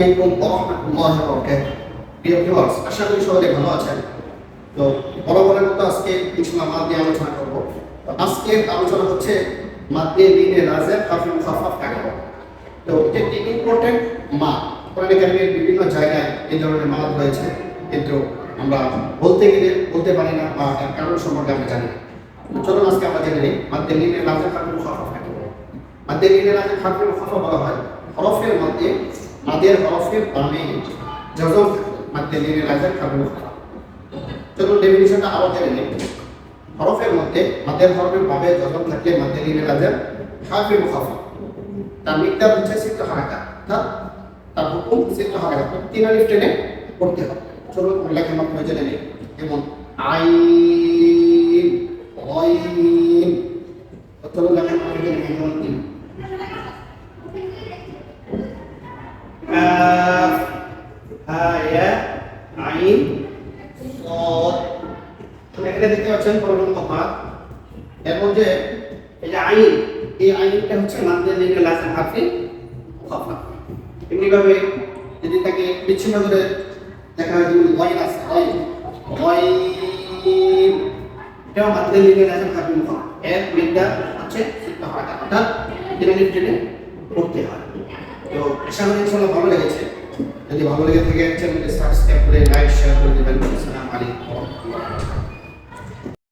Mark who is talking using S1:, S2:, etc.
S1: বিভিন্ন জায়গায় এই ধরনের মাদ রয়েছে। কিন্তু আমরা বলতে গেলে বলতে পারি না বা এর কারণ সম্পর্কে আমরা জানি না। চলুন আজকে আমরা জেনে নিই মাদ্দে বিনে রাজের কাফি মুখাফাফ বলা হয় হরফের মধ্যে মাদের হরফের বামে মাদ্দে বিনে রাজের কাফি মুখাফাফ চলুন ডেফিনিশনটা আরও জেনে নিই। মধ্যে মাদের হরফের বামে জজম থাকলে মাদ্দে বিনে রাজের কাফি মুখাফাফ তার মিকদার হচ্ছে সিদ্ধ হারাকা অর্থাৎ তার হুকুম সিদ্ধ হারাকা তিন আলিফ টেনে পড়তে হবে। চলুন লেখার মাধ্যমে জেনে নিই। যেমন আইন, অইন। চলুন জেনে এখানে দেখতে পাচ্ছেন প্রবলেম কথা। এর মধ্যে এই যে আইন, এই আইনটা হচ্ছে লিখে লাসের হাফে মুখাফা এমনিভাবে যদি তাকে বিচ্ছিন্ন করে দেখা হয় যেমন আছে ওয়াইন ওয়াইন এটাও মানদের লিখে লাসের হাফে মুখাফা এর হচ্ছে হয় অর্থাৎ ট্রেনে পড়তে হয়। তো আশা করি ইনশাআল্লাহ ভালো লেগেছে। যদি ভালো লেগে থাকে, চ্যানেলটি সাবস্ক্রাইব করে, লাইক শেয়ার করে দেবেন। আসসালামু আলাইকুম।